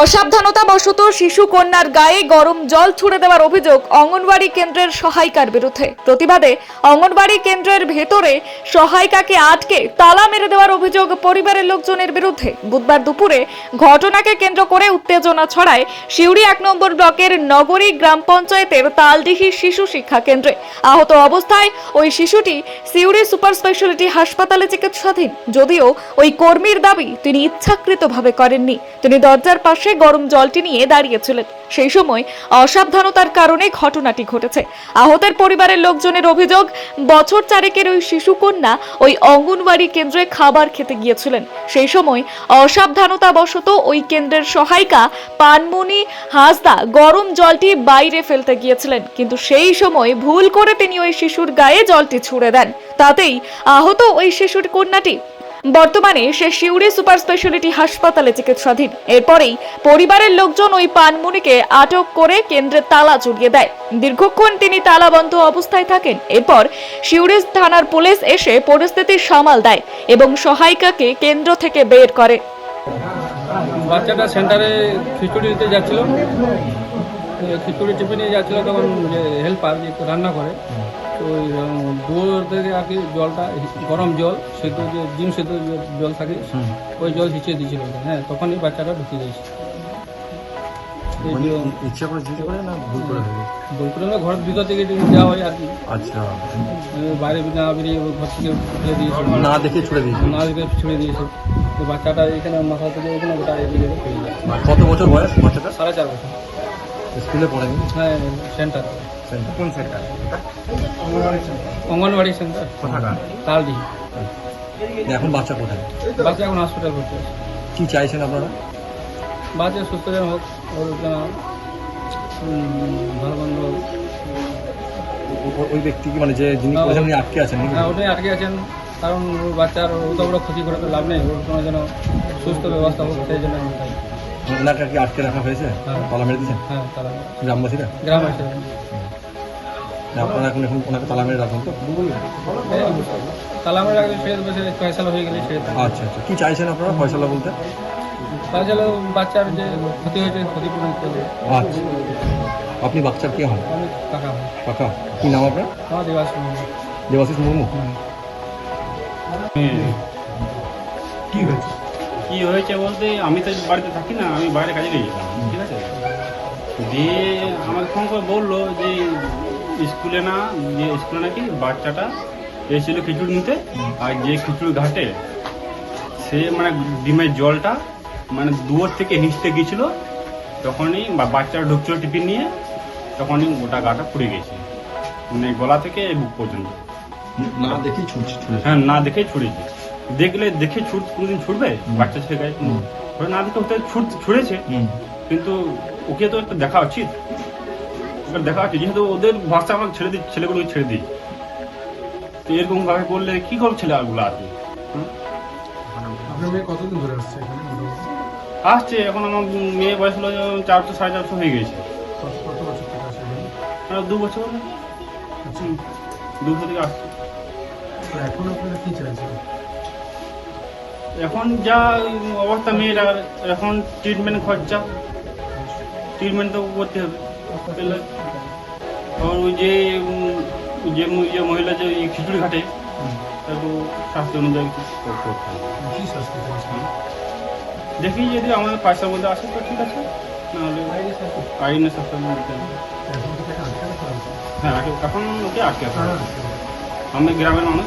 অসাবধানতাবশত শিশু কন্যার গায়ে গরম জল ছুড়ে দেওয়ার অভিযোগ অঙ্গনবাড়ি কেন্দ্রের সহায়িকার বিরুদ্ধে। প্রতিবাদে অঙ্গনবাড়ি কেন্দ্রের ভেতরে সহায়িকাকে আটকে তালা মেরে দেওয়ার অভিযোগ পরিবারের লোকজনের বিরুদ্ধে। বুধবার দুপুরে ঘটনাকে কেন্দ্র করে উত্তেজনা ছড়ায় সিউড়ি এক নম্বর ব্লকের নগরী গ্রাম পঞ্চায়েতের তালডিহি শিশু শিক্ষা কেন্দ্রে। আহত অবস্থায় ওই শিশুটি সিউড়ি সুপার স্পেশালিটি হাসপাতালে চিকিৎসাধীন। যদিও ওই কর্মীর দাবি তিনি ইচ্ছাকৃতভাবে করেননি। তিনি দরজার পাশে গরম জলটি নিয়ে দাঁড়িয়েছিলেন। সেই সময় অসাবধানতার কারণে ঘটনাটি ঘটেছে। আহতের পরিবারের লোকজনের অভিযোগ, বছর চারেকের ওই শিশু কন্যা ওই অঙ্গনওয়াড়ি কেন্দ্রে খাবার খেতে গিয়েছিলেন। সেই সময় অসাবধানতাবশত ওই কেন্দ্রের সহায়িকা পানমণি হাসদা গরম জলটি বাইরে ফেলতে গিয়েছিলেন। কিন্তু সেই সময় ভুল করে তিনি ওই শিশুর গায়ে জলটি ছুড়ে দেন। তাতেই আহত ওই শিশুর কন্যাটি বর্তমানে সে শিউড়ি সুপার স্পেশালিটি হাসপাতালে চিকিৎসাধীন। এরপরেই পরিবারের লোকজন ওই পানমুনিকে আটক করে কেন্দ্রে তালা জড়িয়ে দেয়। দীর্ঘক্ষণ তিনি তালাবন্ধ অবস্থায় থাকেন। এরপর শিউড়ি থানার পুলিশ এসে পরিস্থিতি সামাল দেয় এবং সহায়িকাকে কেন্দ্র থেকে বের করে। বাচ্চাটা সেন্টারে খিচুড়ি দিতে যাচ্ছিল। খিচুড়ি টিপে নিয়ে যাচ্ছিল তখন হেল্পার রান্না করে ওই উম, থেকে আর কি জলটা গরম জল সেদ্ধ যে ডিম সেদ্ধ জল থাকে ওই জল হিচিয়ে দিয়েছিল হ্যাঁ তখনই বাচ্চাটা ঢুকে গেছে মানে যে- ইচ্ছা করে দিতে করে না ভুল করে করে না ঘরের ভিতর থেকে দেওয়া হয় আর কি। আচ্ছা। বাইরে না বেরিয়ে ঘর থেকে দিয়েছে। না দেখে ছুড়ে দিয়েছে? না ছেড়ে দিয়েছে। তো বাচ্চাটা এখানে মাথা থেকে গোটা এদিকে কত বছর বয়স বাচ্চাটা? সাড়ে চার বছর। স্কুলে পড়েনি? হ্যাঁ সেন্টার। কোন সেন্টার? অঙ্গনবাড়ি সেন্টার। কোথাকার? তালডি এখন বাচ্চা কোথায়? বাচ্চা এখন হসপিটাল ভর্তি আছে কি চাইছেন আপনারা? বাচ্চা সুস্থ যেন হোক ওর যেন ভালো মন্দ ওই ব্যক্তি কি মানে যে যিনি হ্যাঁ, উনি আটকে আছেন? হ্যাঁ ওটাই আটকে আছেন। কারণ ওর বাচ্চার অত বড় ক্ষতি করে তো লাভ নেই। ওর কোনো যেন সুস্থ ব্যবস্থা হোক সেই জন্য আমি চাই। ওনাকে কি আটকে রাখা হয়েছে? হ্যাঁ। তালা মেরে দিয়েছেন? হ্যাঁ গ্রামবাসীরা গ্রাম আছে না, আপনারা এখন এখন ওনাকে তালা মেরে রাখুন তো? তালা আমরা রাখলে সে বসে ফয়সালা হয়ে গেলে সে আচ্ছা আচ্ছা। কি চাইছেন আপনারা ফয়সালা বলতে? তাছাড়া বাচ্চার যে ক্ষতি হয়েছে ক্ষতিপূরণ হবে আচ্ছা। আপনি বাচ্চার কে হন? হয় কাকা। কি নাম আপনার? আমার দেওয়া শুনুন দেবাশিস মুর্মু? কি হয়েছে? কি হয়েছে বলতে আমি তো বাড়িতে থাকি না আমি বাইরে কাজে গিয়েছিলাম ঠিক আছে? দিয়ে আমাকে ফোন করে বলল যে স্কুলে না যে স্কুলে নাকি বাচ্চাটা এসেছিল খিচুড়ি নিতে আর যে খিচুড়ি ঘাটে সে মানে ডিমের জলটা মানে দুয়ার থেকে হিঁচতে গিয়েছিল। তখনই বাচ্চারা ঢুকছিল টিফিন নিয়ে তখনই গোটা গাটা পুড়ে গেছে মানে গলা থেকে বুক পর্যন্ত। না দেখি ছুটছি হ্যাঁ না দেখেই ছুড়েছে দেখলে দেখে ছুট কোনোদিন ছুটবে? বাচ্চা ছেলে গায়ে। না দেখে ছুট ছুড়েছে কিন্তু ওকে তো একটা দেখা উচিত। ওকে দেখা উচিত যেহেতু ওদের ভাষা আমরা ছেড়ে দিই ছেলেগুলোকে ছেড়ে দিই তো এরকম ভাবে করলে কি করবে ছেলেগুলো হুম? কতদিন ধরে আসছে আসছে এখন আমার মেয়ে বয়স হলো চারশো সাড়ে চারশো হয়ে গেছে। দু বছর। আচ্ছা। দু বছর থেকে আসছে। এখন আপনারা কি চাইছেন? এখন যা অবস্থা মেয়েরা এখন ট্রিটমেন্ট খরচা। ট্রিটমেন্ট তো করতে হবে। আর ওই যে যে ম- যে মহিলা যে খিচুড়ি ঘাটে তাকে স্বাস্থ্য অনুযায়ী দেখি যদি আমাদের পয়সার মধ্যে আসে তো ঠিক আছে নাহলে শাস্তি রাখা হয়েছে হ্যাঁ আগে- এখন ওকে আটকে? আমি গ্রামের মানুষ।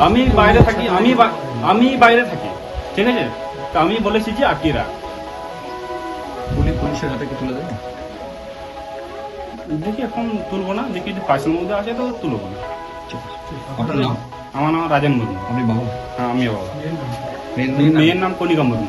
আমি বাইরে থাকি আমি আমি বাইরে থাকি ঠিক আছে? তো আমি বলেছি যে আটকে রাখ। পুলিশ পুলিশের হাতে কি তুলে দেয় দেখি এখন তুলবো না দেখি যদি পাঁচের মধ্যে আছে তো তুলবো না। আপনার নাম? আমার নাম রাজেন মুর্মু আপনি বাবু? হ্যাঁ আমি বাবা। মেয়ের নাম? কণিকা মুর্মু